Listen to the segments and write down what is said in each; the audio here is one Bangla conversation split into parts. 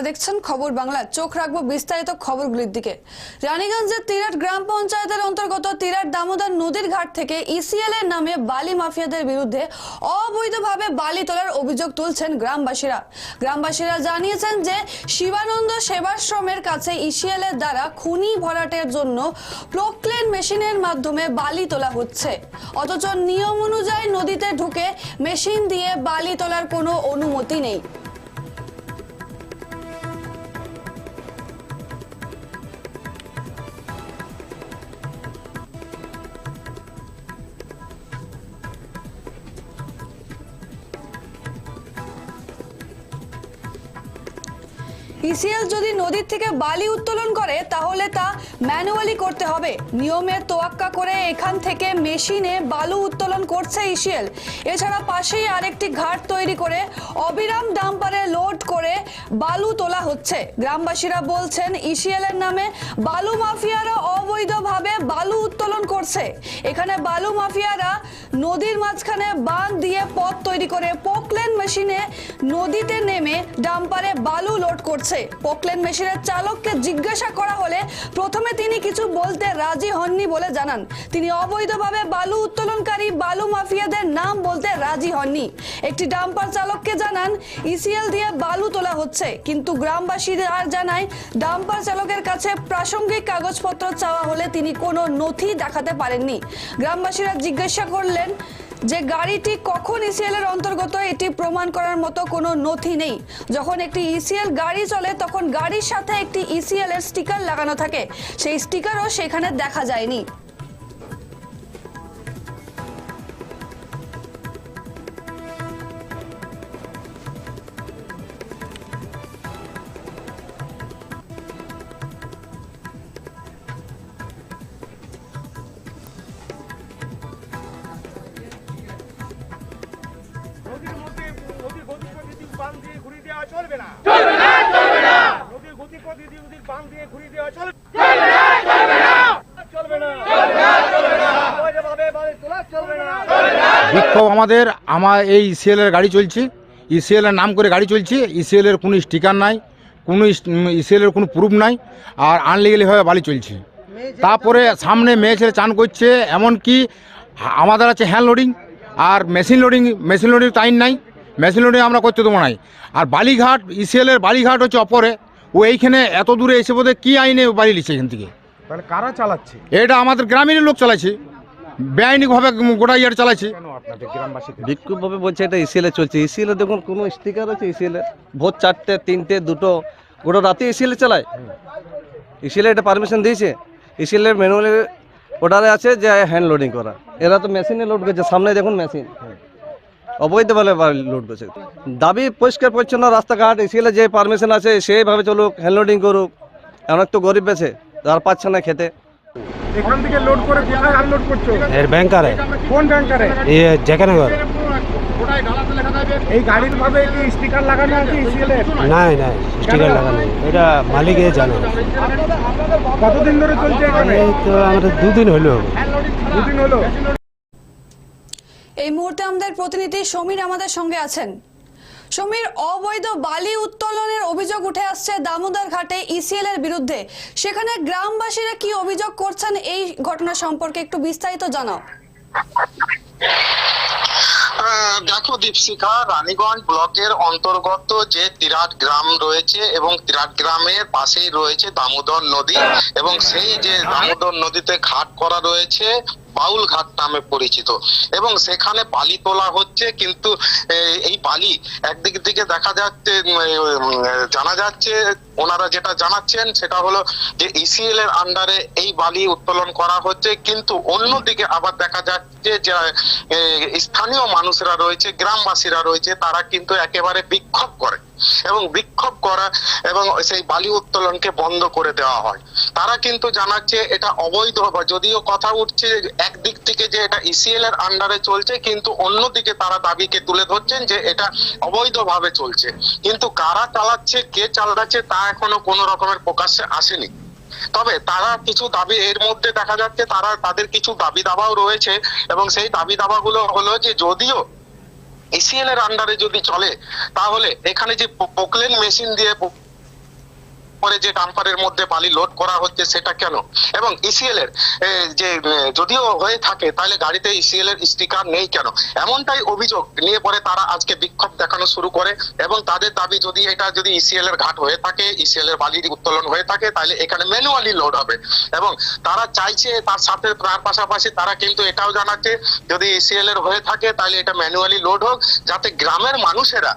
আপনারা দেখছেন খবর বাংলা। চোখ রাখব বিস্তারিত খবরগুলির দিকে। রানীগঞ্জের তিরাট গ্রাম পঞ্চায়েতের অন্তর্গত তিরাট দামোদর নদীর ঘাট থেকে ইসিএল এর নামে বালি মাফিয়াদের বিরুদ্ধে অবৈধভাবে বালি তোলার অভিযোগ তুলছেন গ্রামবাসীরা। গ্রামবাসীরা জানিয়েছেন যে শিবানন্দ সেবাশ্রমের কাছে ইসিএল এর দ্বারা খুনি ভরাটের জন্য প্রোক্লেন মেশিনের মাধ্যমে বালি তোলা হচ্ছে। অথচ নিয়ম অনুযায়ী নদীতে ঢুকে মেশিন দিয়ে বালি তোলার কোনো অনুমতি নেই। ইসিএল যদি নদীর থেকে বালি উত্তোলন করে, তাহলে তা ম্যানুয়ালি করতে হবে। নিয়মের তোয়াক্কা করে এখান থেকে মেশিনে বালু উত্তোলন করছে ইসিএল। এছাড়া পাশেই আরেকটি ঘাট তৈরি করে অবিরাম ডাম্পারে লোড করে বালু তোলা হচ্ছে। গ্রামবাসীরা বলছেন ইসিএল এর নামে বালু মাফিয়ারা অবৈধভাবে বালু উত্তোলন করছে। এখানে বালু মাফিয়ারা নদীর মাঝখানে বাঁধ দিয়ে পথ তৈরি করে পোকলেন মেশিনে নদীতে নেমে ডাম্পারে বালু লোড করছে পোকলেন মেশিনের চালককে জিজ্ঞাসা করা হলে প্রথমে তিনি কিছু বলতে রাজি হননি বলে জানান। তিনি অবৈধভাবে বালু উত্তোলনকারী বালু মাফিয়াদের নাম বলতে রাজি হননি। একটি ডাম্পার চালককে জানান, ইসিএল দিয়ে বালু তোলা হচ্ছে, কিন্তু গ্রামবাসীরা আর জানায়, ডাম্পার চালকের কাছে প্রাসঙ্গিক কাগজপত্র চাওয়া হলে তিনি কোনো নথি দেখাতে পারেননি। গ্রামবাসীরা জিজ্ঞাসা করলেন যে গাড়িটি কখন ইসিএল এর অন্তর্গত, এটি প্রমাণ করার মতো কোনো নথি নেই। যখন একটি ইসিএল গাড়ি চলে, তখন গাড়ির সাথে একটি ইসিএল এর স্টিকার লাগানো থাকে। সেই স্টিকারও সেখানে দেখা যায়নি। আমাদের আমার এই ইসিএলের গাড়ি চলছে। ইসিএলের নাম করে গাড়ি চলছে। ইসিএলের কোনো স্টিকার নাই কোনো ইসিএলের কোনো প্রুফ নাই আর আনলিগালিভাবে বালি চলছে। তারপরে সামনে মেয়ে ছেলে চান করছে এমনকি আমাদের আছে হ্যান্ড লোডিং আর machine loading machine loading time নাই মেশিন লোডিং আমরা করতে দেবো নাই। আর বালিঘাট ইসিএলের বালিঘাট হচ্ছে অপরে ও এইখানে এত দূরে এসে বোধহয় কী আইনে বাড়ি লিখছে এখান থেকে? কারা চালাচ্ছে? এটা আমাদের গ্রামীণ লোক চালাচ্ছে বেআইনিভাবে গোটা ইয়ার চালাচ্ছে কেন আপনাদের গ্রামবাসী বিক্ষোভভাবে বলছে এটা ইসিএলে চলছে। ইসিএলে দেখুন কোনো স্টিকার আছে ইসিএলে ভোর চারটে তিনটে দুটো গোটা রাতে ইসিএলে চালায়। ইসিএলে এটা পারমিশন দিয়েছে। ইসিএলের ম্যানুয়ালি অর্ডারে আছে যে হ্যান্ড লোডিং করা। এরা তো মেশিনে লোড করছে। সামনে দেখুন মেশিন অবৈধভাবে লোড করছে। দাবি পরিষ্কার পরিচ্ছন্ন রাস্তাঘাট ইসিএলে যে পারমিশন আছে সেইভাবে চলুক হ্যান্ড লোডিং করুক। অনেক তো গরিব বেছে আর পাচ্ছে না খেতে। এখান থেকে লোড করে কোথায় আনলোড করছ। এর ব্যাংকারে কোন ব্যাংকারে এই গাড়ির ভাবে কি স্টিকার লাগানো আছে স্টিকার লাগানো এটা মালিক এ জানে। কতদিন ধরে চলছে এখানে? এই তো আমাদের দুদিন হলো। দুদিন হলো। এই মুহূর্তে আমাদের প্রতিনিধি সমীর আমাদের সঙ্গে আছেন। সমীর অবৈধ বালি উত্তোলনের অভিযোগ উঠে আসছে দামোদর ঘাটে ইসিএল এর বিরুদ্ধে। সেখানে গ্রামবাসীরা কি অভিযোগ করছেন এই ঘটনা সম্পর্কে একটু বিস্তারিত জানাও। দেখো দীপশিখা, রানীগঞ্জ ব্লকের অন্তর্গত যে তিরাট গ্রাম রয়েছে এবং তিরাট গ্রামের পাশেই রয়েছে দামোদর নদী এবং সেই যে দামোদর নদীতে ঘাট করা রয়েছে বাউল ঘাট নামে পরিচিত। এবং সেখানে বালি তোলা হচ্ছে, কিন্তু এই বালি একদিক থেকে দেখা যাচ্ছে জানা যাচ্ছে, ওনারা যেটা জানাচ্ছেন সেটা হলো যে ইসিএল এর আন্ডারে এই বালি উত্তোলন করা হচ্ছে, কিন্তু অন্যদিকে আবার দেখা যাচ্ছে যে স্থানীয় মানুষরা রয়েছে, গ্রামবাসীরা রয়েছে, তারা কিন্তু একেবারে বিক্ষোভ করে। এবং বিক্ষোভ করা এবং সেই বালি উত্তোলনকে বন্ধ করে দেওয়া হয়। তারা কিন্তু জানাচ্ছে এটা অবৈধ যদিও কথা উঠছে একদিক থেকে যে এটা ইসিএল এর আন্ডারে চলছে, কিন্তু অন্যদিকে তারা দাবিকে তুলে ধরছেন যে এটা অবৈধভাবে চলছে। কিন্তু কারা চালাচ্ছে, কে চালাচ্ছে, তা এখনও কোনো রকমের প্রকাশ্যে আসেনি। তবে তারা কিছু দাবি, এর মধ্যে দেখা যাচ্ছে তারা, তাদের কিছু দাবি দাবাও রয়েছে, এবং সেই দাবি দাবাগুলো হলো যে যদিও ইসিএল এর আন্ডারে যদি চলে, তাহলে এখানে যে পোকলেন মেশিন দিয়ে পরে যে ডাম্পারের মধ্যে বালি লোড করা হচ্ছে সেটা কেন? এবং ইসিএল এর যে যদিও হয়ে থাকে, তাহলে গাড়িতে ইসিএল এর স্টিকার নেই কেন? এমনটাই অভিযোগ নিয়ে পরে তারা আজকে বিক্ষোভ দেখানো শুরু করে এবং তাদের দাবি যদি এটা যদি ইসিএল এর ঘাট হয়ে থাকে ইসিএল এর বালির উত্তোলন হয়ে থাকে, তাহলে এখানে ম্যানুয়ালি লোড হবে। এবং তারা চাইছে তার সাথে, তার পাশাপাশি তারা কিন্তু এটাও জানাচ্ছে, যদি ইসিএল এর হয়ে থাকে, তাহলে এটা ম্যানুয়ালি লোড হোক, যাতে গ্রামের মানুষেরা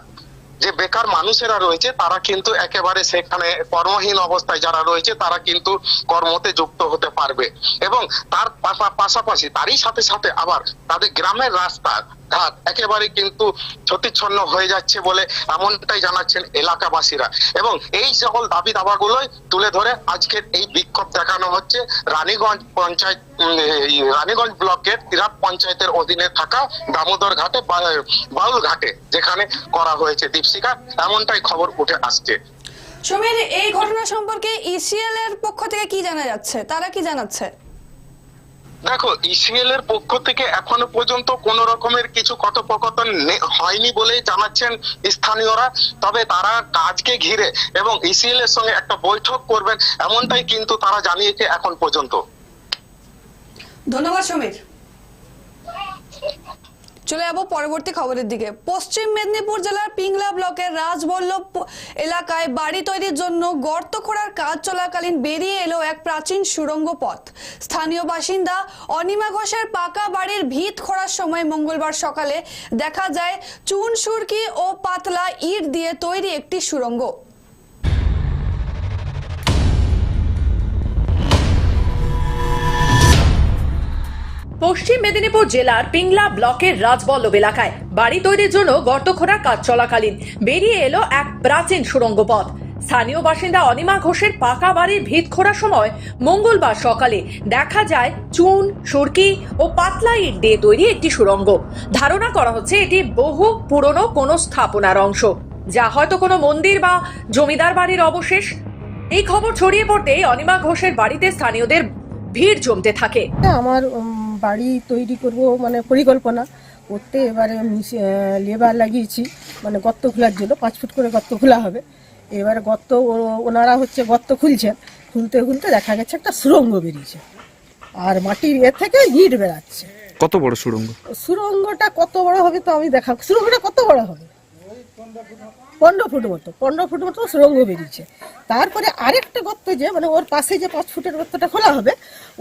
যে বেকার মানুষেরা রয়েছে, তারা কিন্তু একেবারে সেখানে কর্মহীন অবস্থায় যারা রয়েছে, তারা কিন্তু কর্মতে যুক্ত হতে পারবে। এবং তার পাশা- পাশাপাশি তারই সাথে সাথে আবার তাদের গ্রামের রাস্তা ঘাট একেবারে কিন্তু ক্ষতিচ্ছন্ন হয়ে যাচ্ছে বলে এমনটাই জানাচ্ছেন এলাকাবাসীরা। এবং এই সকল দাবি দাবাগুলোই তুলে ধরে আজকের এই বিক্ষোভ দেখানো হচ্ছে। রানীগঞ্জ পঞ্চায়েত রানীগঞ্জ ব্লকের তিরাট পঞ্চায়েতের অধীনে থাকা দামোদর ঘাটে বাউল ঘাটে যেখানে করা হয়েছে দীপশিকা এমনটাই খবর উঠে আসছে। সমীর এই ঘটনা সম্পর্কে ইসিএল এর পক্ষ থেকে কি জানা যাচ্ছে? তারা কি জানাচ্ছে? দেখো ইসিএল এর পক্ষ থেকে এখনও পর্যন্ত কোন রকমের কিছু কথোপকথন হয়নি বলেই জানাচ্ছেন স্থানীয়রা। তবে তারা কাজকে ঘিরে এবং ইসিএল এর সঙ্গে একটা বৈঠক করবেন এমনটাই কিন্তু তারা জানিয়েছে এখন পর্যন্ত। ধন্যবাদ, সমীর। চলে যাব পরবর্তী খবরের দিকে। পশ্চিম মেদিনীপুর জেলার পিংলা ব্লকের রাজবল্লভ এলাকায় বাড়ি তৈরির জন্য গর্ত খোঁড়ার কাজ চলাকালীন বেরিয়ে এলো এক প্রাচীন সুড়ঙ্গ পথ। স্থানীয় বাসিন্দা অনিমা ঘোষের পাকা বাড়ির ভিত খোঁড়ার সময় মঙ্গলবার সকালে দেখা যায় চুন, সুরকি ও পাতলা ইট দিয়ে তৈরি একটি সুড়ঙ্গ পশ্চিম মেদিনীপুর জেলার পিংলা ব্লকের রাজবল্লভ এলাকায় বাড়ি তৈরির জন্য গর্ত খোঁড়ার কাজ চলাকালীন বেরিয়ে এলো এক প্রাচীন সুড়ঙ্গ পথ। স্থানীয় বাসিন্দা অনিমা ঘোষের পাকা বাড়ির ভিত খোঁড়ার সময় মঙ্গলবার সকালে দেখা যায় চুন সুরকি ও পাতলা ইট দিয়ে তৈরি একটি সুড়ঙ্গ। ধারণা করা হচ্ছে এটি বহু পুরনো কোনো স্থাপনার অংশ। যা হয়তো কোনো মন্দির বা জমিদার বাড়ির অবশেষ। এই খবর ছড়িয়ে পড়তেই অনিমা ঘোষের বাড়িতে স্থানীয়দের ভিড় জমতে থাকে। হ্যাঁ, আমার বাড়ি তৈরি করব মানে পরিকল্পনা করতে এবারে লেবার লাগিয়েছি মানে গর্ত খোলার জন্য পাঁচ ফুট করে গর্ত খোলা হবে। এবারে গর্ত ওনারা হচ্ছে গর্ত খুলছেন খুলতে খুলতে দেখা গেছে একটা সুরঙ্গ বেরিয়েছে। আর মাটির এ থেকে ইট বেরাচ্ছে। কত বড় সুড়ঙ্গ? সুরঙ্গটা কত বড় হবে তো আমি দেখা সুরঙ্গটা কত বড় হবে? পনেরো ফুট মতো পনেরো ফুট মতো সুরঙ্গ বেরিয়েছে। তারপরে আরেকটা গর্ত যে মানে ওর পাশে যে পাঁচ ফুটের গর্তটা খোলা হবে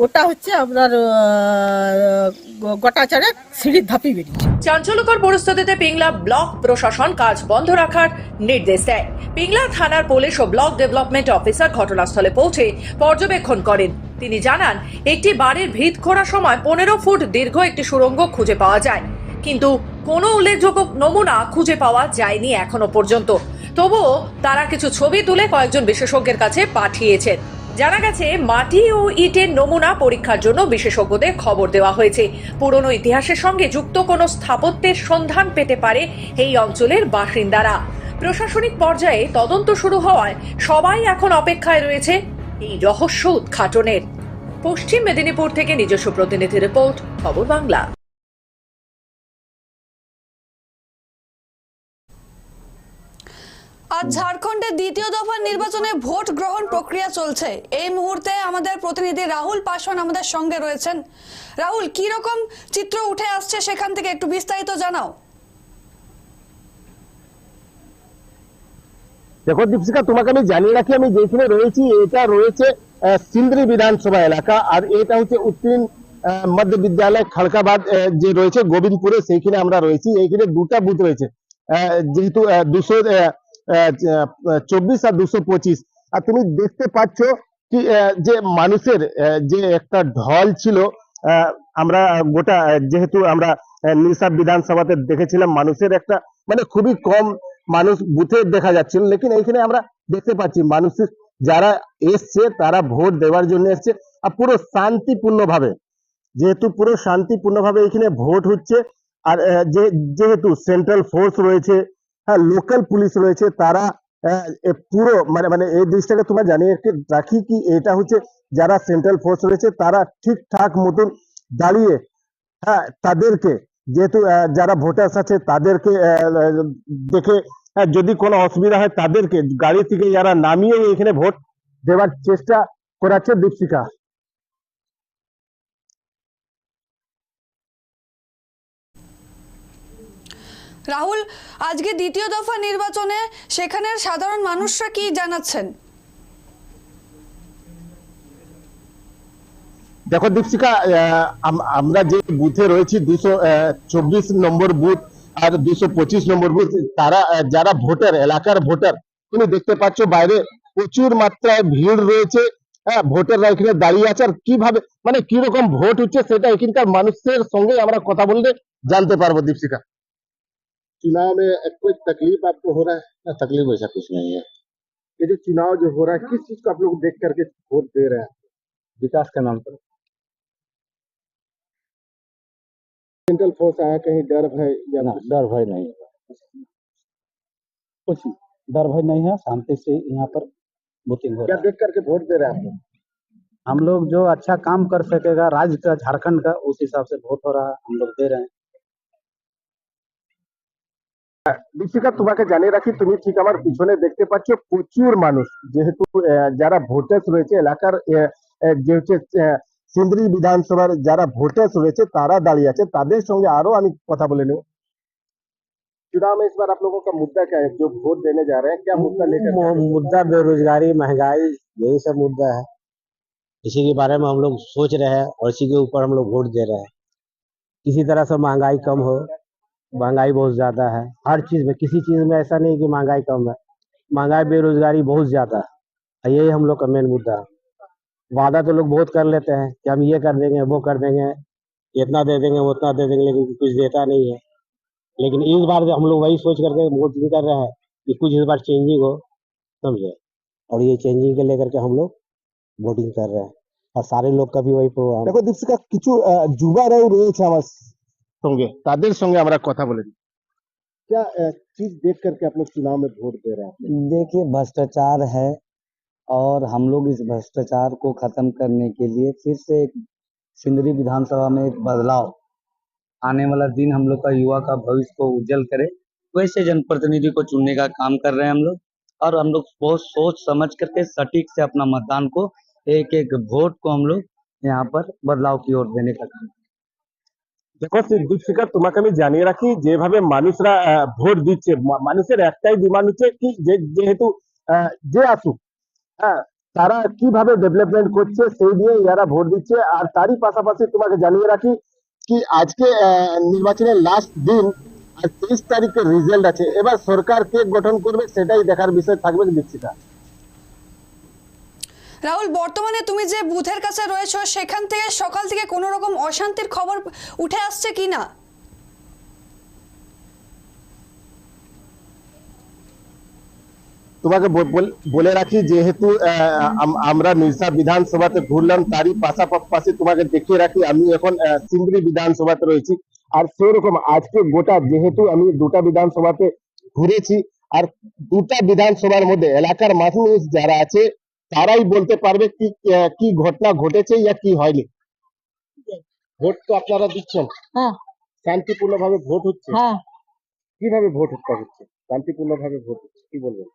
ওটা হচ্ছে আপনার আহ, গোটা চারে সিঁড়ির ধাপি বেরিয়েছে। চাঞ্চল্যকর পরিস্থিতিতে পিংলা ব্লক প্রশাসন কাজ বন্ধ রাখার নির্দেশ দেয়। পিংলা থানার পুলিশ ও ব্লক ডেভেলপমেন্ট অফিসার ঘটনাস্থলে পৌঁছে পর্যবেক্ষণ করেন। তিনি জানান একটি বাড়ির ভিত খোঁড়ার সময় পনেরো ফুট দীর্ঘ একটি সুড়ঙ্গ খুঁজে পাওয়া যায়। কিন্তু কোনো উল্লেখযোগ্য নমুনা খুঁজে পাওয়া যায়নি এখনও পর্যন্ত। তবুও তারা কিছু ছবি তুলে কয়েকজন বিশেষজ্ঞের কাছে পাঠিয়েছেন। জানা গেছে, মাটি ও ইটের নমুনা পরীক্ষার জন্য বিশেষজ্ঞদের খবর দেওয়া হয়েছে। পুরনো ইতিহাসের সঙ্গে যুক্ত কোনো স্থাপত্যের সন্ধান পেতে পারে এই অঞ্চলের বাসিন্দারা। প্রশাসনিক পর্যায়ে তদন্ত শুরু হওয়ায় সবাই এখন অপেক্ষায় রয়েছে এই রহস্য উদ্ঘাটনের। পশ্চিম মেদিনীপুর থেকে নিজস্ব প্রতিনিধি রিপোর্ট, খবর বাংলা। আজ ঝাড়খণ্ডে দ্বিতীয় দফার নির্বাচনে ভোট গ্রহণ প্রক্রিয়া চলছে। এই মুহূর্তে আমাদের প্রতিনিধি রাহুল আমাদের সঙ্গে রয়েছেন। রাহুল কি রকম চিত্র উঠে আসছে সেখান থেকে একটু বিস্তারিত জানাও। দেখো দীপশিকা তোমাকে আমি জানিয়ে রাখি আমি যেখানে রয়েছি এটা রয়েছে সিন্দ্রি বিধানসভা এলাকা আর এটা হচ্ছে উত্তীর্ণ মধ্য বিদ্যালয় খালকাবাদ আহ, যে রয়েছে গোবিন্দপুরে সেইখানে আমরা রয়েছি। এইখানে দুটা বুথ রয়েছে। যেহেতু দুশো চব্বিশ আর দুশো পঁচিশ। আর তুমি দেখতে পাচ্ছ কি যে মানুষের যে একটা ঢল ছিল আমরা গোটা যেহেতু আমরা নিশাব বিধানসভাতে দেখেছিলাম মানুষের একটা মানে খুবই কম মানুষ বুথে দেখা যাচ্ছিল, লেকিন এইখানে আমরা দেখতে পাচ্ছি মানুষের যারা এসছে, তারা ভোট দেওয়ার জন্য এসছে, আর পুরো শান্তিপূর্ণ ভাবে যেহেতু পুরো শান্তিপূর্ণ ভাবে এখানে ভোট হচ্ছে, আর যেহেতু সেন্ট্রাল ফোর্স রয়েছে হ্যাঁ লোকাল পুলিশ রয়েছে তারা পুরো মানে মানে এই জিনিসটাকে তোমরা জানিয়ে রাখি কি এটা হচ্ছে যারা সেন্ট্রাল ফোর্স রয়েছে তারা ঠিকঠাক মতন দাঁড়িয়ে হ্যাঁ তাদেরকে যেহেতু যারা ভোটার্স আছে তাদেরকে দেখে আহ, যদি কোনো অসুবিধা হয় তাদেরকে গাড়ি থেকে যারা নামিয়ে এখানে ভোট দেওয়ার চেষ্টা করাচ্ছে দীপশিকা রাহুল, আজকে দ্বিতীয় দফা নির্বাচনে সেখানের সাধারণ মানুষরা কি জানাচ্ছেন? দেখো দীপশিকা আমরা যে বুথে রয়েছি, দুশো চব্বিশ নম্বর বুথ আর দুশো পঁচিশ নম্বর বুথ, তারা যারা ভোটার, এলাকার ভোটার, তুমি দেখতে পাচ্ছ বাইরে প্রচুর মাত্রায় ভিড় রয়েছে। হ্যাঁ ভোটাররা এখানে দাঁড়িয়ে আছে, আর কীভাবে মানে কীরকম ভোট হচ্ছে সেটা এখানকার মানুষের সঙ্গে আমরা কথা বললে জানতে পারব দীপশিকা चुनाव में कोई तकलीफ़ आपको हो रहा है? तकलीफ़ ऐसा कुछ नहीं है। ये जो चुनाव जो हो रहा है किस चीज़ को आप लोग देख करके वोट दे रहे हैं? विकास के नाम। पर सेंट्रल फोर्स आया कहीं डर भय या ना डर भय नहीं। कुछ डर भय नहीं है शांति से यहाँ पर वोटिंग हो क्या रहा है। देख करके वोट दे रहे हैं आप हम लोग जो अच्छा काम कर सकेगा राज्य का झारखंड का उस हिसाब से वोट हो रहा है हम लोग दे रहे हैं। দীপিকা তোমাকে জানিয়ে রাখি তুমি ঠিক আমার পিছনে দেখতে পাচ্ছ প্রচুর মানুষ যেহেতু আহ, যারা ভোটার্স রয়েছে এলাকার আহ, আহ, যে হচ্ছে আহ, সিন্দ্রি বিধানসভার যারা ভোটার্স রয়েছে তারা দাঁড়িয়ে আছে তাদের সঙ্গে আরো আমি কথা বলে নেব चुनाव में इस बार आप लोगों का मुद्दा क्या है जो वोट देने जा रहे हैं क्या मुद्दा लेकर के आए हैं? मुद्दा बेरोजगारी महंगाई यही सब मुद्दा है इसी के बारे में हम लोग सोच रहे हैं और इसी के ऊपर हम लोग वोट दे रहे हैं किसी तरह से महंगाई कम हो महँगाई बहुत ज़्यादा है। हर चीज़ में, किसी चीज़ में ऐसा नहीं कि महँगाई कम है। महँगाई, बेरोजगारी बहुत ज़्यादा है। यही हम लोग का मेन मुद्दा है। वादा तो लोग बहुत कर लेते हैं कि हम ये कर देंगे, वो कर देंगे, इतना दे देंगे उतना दे देंगे, लेकिन कुछ देता नहीं है। लेकिन इस बार हम लोग वही सोच करके वोट भी कर रहे हैं कि कुछ इस बार चेंजिंग हो, समझे? और ये चेंजिंग के लेकर के हम लोग वोटिंग कर रहे हैं। और सारे लोग का भी वही प्रोग्राम देखो दीप्सिका किचु जुबा रहे সঙ্গে তাদের সঙ্গে আমরা কথা বলে নিই क्या अ, चीज देख करके आप लोग चुनाव में वोट दे रहे हैं देखिए भ्रष्टाचार है और हम लोग इस भ्रष्टाचार को खत्म करने के लिए फिर से एक सिंदरी विधानसभा में एक बदलाव आने वाला दिन हम लोग का युवा का भविष्य को उज्जवल करे वैसे जनप्रतिनिधि को चुनने का काम कर रहे हैं हम लोग और हम लोग बहुत सोच समझ करके सटीक से अपना मतदान को एक एक वोट को हम लोग यहाँ पर बदलाव की ओर देने का काम দেখো দীপশিকা তোমাকে আমি জানিয়ে রাখি, যেভাবে মানুষরা ভোট দিচ্ছে মানুষের একটাই ডিমান্ড হচ্ছে কি যেহেতু যে আসুক হ্যাঁ তারা কীভাবে ডেভেলপমেন্ট করছে, সেই দিয়ে এরা ভোট দিচ্ছে। আর তারই পাশাপাশি তোমাকে জানিয়ে রাখি কি, আজকে নির্বাচনের লাস্ট দিন, আর তেইশ তারিখের রেজাল্ট আছে। এবার সরকার কে গঠন করবে, সেটাই দেখার বিষয় থাকবে দীপশিকা রাহুল, বর্তমানে তুমি যে বুথের কাছে রয়েছো, সেখান থেকে সকাল থেকে কোনো রকম অশান্তির খবর উঠে আসছে কি না? তোমাকে বল- রাখি, যেহেতু আমরা নির্সা বিধানসভাতে ঘুরলাম, তারই পাশাপাশি তোমাকে দেখিয়ে রাখি, আমি এখন সিন্দ্রি বিধানসভাতে রয়েছি। আর সেরকম আজকে গোটা, যেহেতু আমি দুটা বিধানসভাতে ঘুরেছি, আর দুটা বিধানসভার মধ্যে এলাকার মানুষ যারা আছে তারাই বলতে পারবে কি কি ঘটনা ঘটেছে ইয়া কি হয়নি। ভোট তো আপনারা দিচ্ছেন। হ্যাঁ। শান্তিপূর্ণ ভাবে ভোট হচ্ছে। হ্যাঁ। কীভাবে ভোট হত্যা হচ্ছে? শান্তিপূর্ণ ভাবে ভোট হচ্ছে কি বলবেন?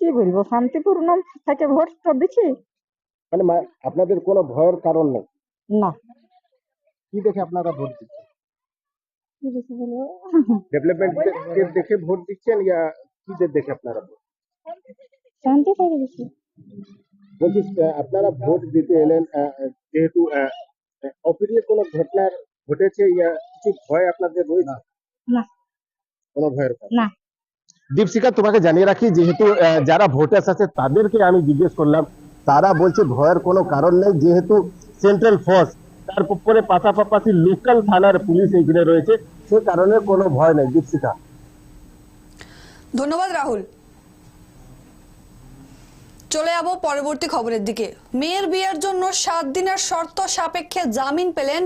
কি বলব শান্তিপূর্ণ থেকে ভোট তো দিচ্ছি। মানে আপনাদের কোনো ভয়ের কারণ নেই? না। কি দেখে আপনারা ভোট দিচ্ছেন? ডেভেলপমেন্ট দেখে ভোট দিচ্ছেন ইয়া কি দেখে আপনারা ভোট শান্তি থেকে দিচ্ছি। বলছি আপনারা ভোট দিতে এলেন যেহেতু অপ্রিয় কোনো ঘটনার ঘটেছে ইয়া কিছু ভয় আপনাদের রয়েছে? না। কোনো ভয়ের না। দীপশিকা তোমাকে জানিয়ে রাখি যেহেতু যারা ভোটার্স আছে তাদেরকে আমি জিজ্ঞেস করলাম তারা বলছে ভয়ের কোনো কারণ নেই যেহেতু সেন্ট্রাল ফোর্স তারপরে পাশাপাশি লোকাল থানার পুলিশ এইখানে রয়েছে সে কারণে কোনো ভয় নেই দীপশিকা ধন্যবাদ রাহুল। চলে যাব পরবর্তী খবরের দিকে। মেয়ের বিয়ের জন্য সাত দিনের শর্ত সাপেক্ষে জামিন পেলেন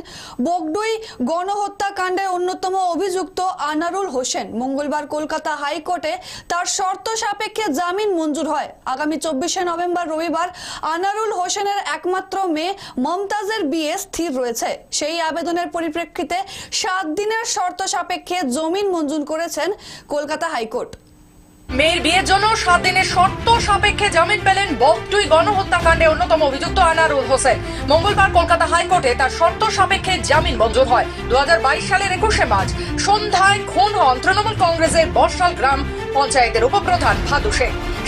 বগডুই গণহত্যাকাণ্ডের অন্যতম অভিযুক্ত আনারুল হোসেন। মঙ্গলবার কলকাতা হাইকোর্টে তার শর্ত সাপেক্ষে জামিন মঞ্জুর হয়। আগামী চব্বিশে নভেম্বর রবিবার আনারুল হোসেনের একমাত্র মেয়ে মমতাজের বিয়ে স্থির রয়েছে। সেই আবেদনের পরিপ্রেক্ষিতে সাত দিনের শর্ত সাপেক্ষে জমিন মঞ্জুর করেছেন কলকাতা হাইকোর্ট। মেয়ের বিয়ের জন্য সাত দিনের শর্ত সাপেক্ষে জামিন পেলেন বকটুই গণহত্যাকাণ্ডে অন্যতম অভিযুক্ত আনারুল হোসেন। মঙ্গলবার কলকাতা হাইকোর্টে তার শর্ত সাপেক্ষে জামিন মঞ্জুর হয়। দুহাজার বাইশ সালের একুশে মার্চ সন্ধ্যায় খুন হন তৃণমূল কংগ্রেসের বর্ষাল গ্রাম পঞ্চায়েতের উপপ্রধান ভাদু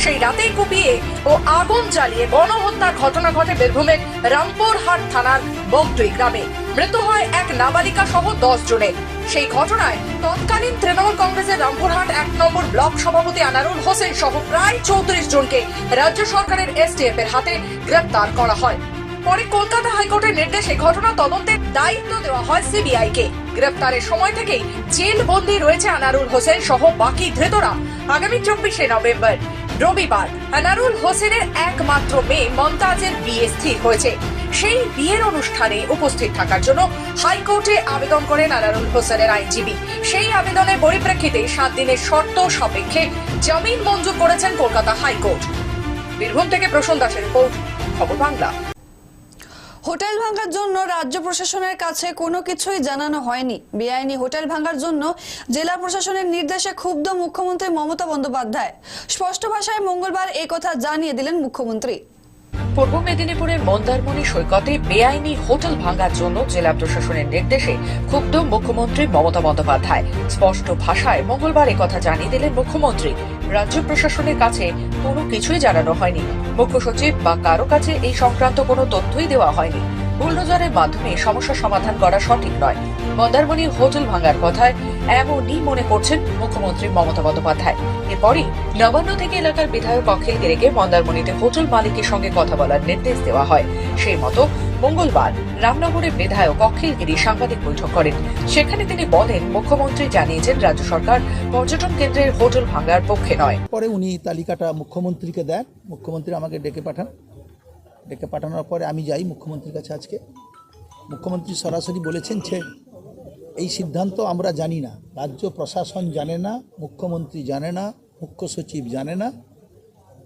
সেই রাতেই কুপিয়ে ও আগুন জ্বালিয়ে গণহত্যার ঘটনা ঘটে বীরভূমের রামপুরহাট থানার বগটুই গ্রামে। মৃত্যু হয় এক নাবালিকা সহ দশ জনের। সেই ঘটনায় তৎকালীন তৃণমূল কংগ্রেসের রামপুরহাট এক নম্বর ব্লক সভাপতি আনারুল হোসেন সহ প্রায় চৌত্রিশ জনকে রাজ্য সরকারের এসটিএফ এর হাতে গ্রেপ্তার করা হয়। পরে কলকাতা হাইকোর্টের নির্দেশে ঘটনা তদন্তের দায়িত্ব দেওয়া হয় সিবিআই কে। গ্রেপ্তারের সময় থেকেই জেল বন্দী রয়েছে আনারুল হোসেন সহ বাকি ধৃতরা আগামী চব্বিশে নভেম্বর। রবিবার আনারুল হোসেনের একমাত্র মেয়ে মমতাজের বিয়ে স্থির হয়েছে। সেই বিয়ের অনুষ্ঠানে উপস্থিত থাকার জন্য হাইকোর্টে আবেদন করেন আনারুল হোসেনের আইনজীবী। সেই আবেদনের পরিপ্রেক্ষিতে সাত দিনের শর্ত সাপেক্ষে জামিন মঞ্জুর করেছেন কলকাতা হাইকোর্ট। বীরভূম থেকে প্রসন্ন দাসের রিপোর্ট, খবর বাংলা। হোটেল ভাঙার জন্য রাজ্য প্রশাসনের কাছে কোনো কিছুই জানানো হয়নি। বেআইনি হোটেল ভাঙার জন্য জেলা প্রশাসনের নির্দেশে ক্ষুব্ধ মুখ্যমন্ত্রী মমতা বন্দ্যোপাধ্যায়। স্পষ্ট ভাষায় মঙ্গলবার একথা জানিয়ে দিলেন মুখ্যমন্ত্রী। পূর্ব মেদিনীপুরের মন্দারমণি সৈকতে বেআইনি হোটেল ভাঙার জন্য জেলা প্রশাসনের নির্দেশে ক্ষুব্ধ মুখ্যমন্ত্রী মমতা বন্দ্যোপাধ্যায়। স্পষ্ট ভাষায় মঙ্গলবার কথা জানিয়ে দিলেন মুখ্যমন্ত্রী। রাজ্য প্রশাসনের কাছে কোনো কিছুই জানানো হয়নি। মুখ্য সচিব বা কারও কাছে এই সংক্রান্ত কোনো তথ্যই দেওয়া হয়নি। বুলডোজারের মাধ্যমে সমস্যা সমাধান করা সঠিক নয়। মন্দারমণি হোটেল ভাঙার কথায় এমনই মনে করছেন মুখ্যমন্ত্রী মমতা বন্দ্যোপাধ্যায়। এরপরই নবান্ন থেকে এলাকার বিধায়ক অখিল গিরিকে মন্দারমণিতে হোটেল মালিকের সঙ্গে কথা বলার নির্দেশ দেওয়া হয়। সেই মতো মঙ্গলবার রামনগরের বিধায়ক অখিল গিরি সাংবাদিক বৈঠক করেন। সেখানে তিনি বলেন, মুখ্যমন্ত্রী জানিয়েছেন, রাজ্য সরকার পর্যটন কেন্দ্রের হোটেল ভাঙার পক্ষে নয়। পরে উনি তালিকাটা মুখ্যমন্ত্রীকে দেন। মুখ্যমন্ত্রী আমাকে ডেকে পাঠান। ডেকে পাঠানোর পরে আমি যাই মুখ্যমন্ত্রীর কাছে আজকে। মুখ্যমন্ত্রী সরাসরি বলেছেন যে এই সিদ্ধান্ত আমরা জানি না। রাজ্য প্রশাসন জানে না, মুখ্যমন্ত্রী জানে না, মুখ্য সচিব জানে না।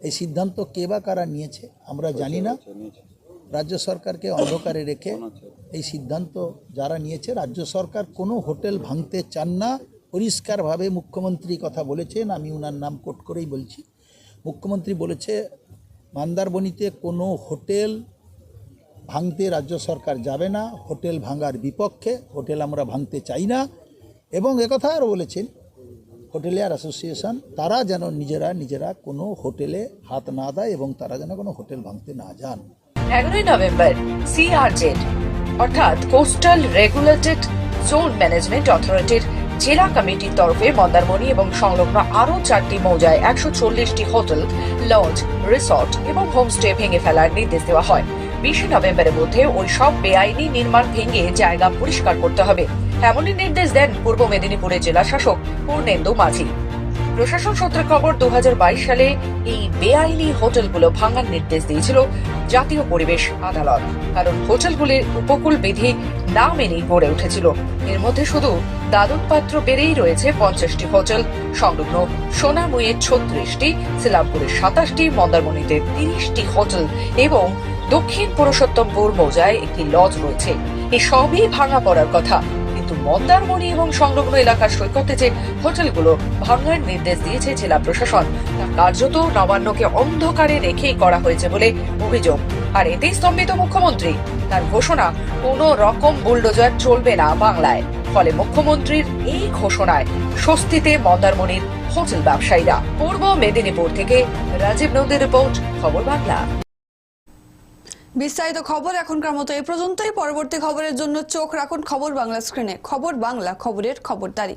এই সিদ্ধান্ত কে বা কারা নিয়েছে আমরা জানি না। রাজ্য সরকারকে অন্ধকারে রেখে এই সিদ্ধান্ত যারা নিয়েছে, রাজ্য সরকার কোনো হোটেল ভাঙতে চান না। পরিষ্কারভাবে মুখ্যমন্ত্রী কথা বলেছেন, আমি ওনার নাম কোট করেই বলছি। মুখ্যমন্ত্রী বলেছে, মান্দারবনিতে কোনো হোটেল ভাঙতে রাজ্য সরকার যাবে না, হোটেল ভাঙার বিপক্ষে, হোটেল আমরা ভাঙতে চাই না। এবং একথা আরও বলেছেন, হোটেলিয়ার অ্যাসোসিয়েশন, তারা যেন নিজেরা নিজেরা কোনো হোটেলে হাত না দেয় এবং তারা যেন কোনো হোটেল ভাঙতে না যান। এগারোই নভেম্বর সিআরজেড অর্থাৎ কোস্টাল রেগুলেটেড জোন ম্যানেজমেন্ট অথরিটির জেলা কমিটির তরফে মন্দারমণি এবং সংলগ্ন আরও চারটি মৌজায় একশো চল্লিশটি হোটেল, লজ, রিসর্ট এবং হোমস্টে ভেঙে ফেলার নির্দেশ দেওয়া হয়। বিশে নভেম্বরের মধ্যে ওই সব বেআইনি নির্মাণ ভেঙে জায়গা পরিষ্কার করতে হবে। এমনই নির্দেশ দেন পূর্ব মেদিনীপুরের জেলা শাসক পূর্ণেন্দু মাঝি। প্রশাসন সূত্রে খবর, দুহাজার বাইশ সালে এই বেআইনি হোটেলগুলো ভাঙার নির্দেশ দিয়েছিল জাতীয় পরিবেশ আদালত। কারণ হোটেলগুলির উপকূল বিধি না মেনেই গড়ে উঠেছিল। এর মধ্যে শুধু দাদক পাত্র বেড়েই রয়েছে পঞ্চাশটি হোটেল, সংলগ্ন সোনামুয়ে ছত্রিশটি সিলামপুরে সাতাশটি, মন্দারমণিতে তিরিশটি হোটেল এবং দক্ষিণ পুরুষোত্তমপুর মৌজায় একটি লজ রয়েছে। এই সবই ভাঙা পড়ার কথা। কিন্তু মন্দারমণি এবং সংলগ্ন এলাকার সৈকতে যে হোটেলগুলো ভাঙার নির্দেশ দিয়েছে জেলা প্রশাসন, তা কার্যত নবান্নকে অন্ধকারে রেখেই করা হয়েছে বলে অভিযোগ। আর এতেই স্তম্ভিত মুখ্যমন্ত্রী। তার ঘোষণা, কোনো রকম বুলডোজার চলবে না বাংলায়। ফলে মুখ্যমন্ত্রীর এই ঘোষণায় স্বস্তিতে মন্দারমণির হোটেল ব্যবসায়ীরা। পূর্ব মেদিনীপুর থেকে রাজীব নদীর রিপোর্ট, খবর বাংলা। বিস্তারিত খবর এখনকার মতো এ পর্যন্তই। পরবর্তী খবরের জন্য চোখ রাখুন খবর বাংলা স্ক্রিনে। খবর বাংলা, খবরের খবরদারি।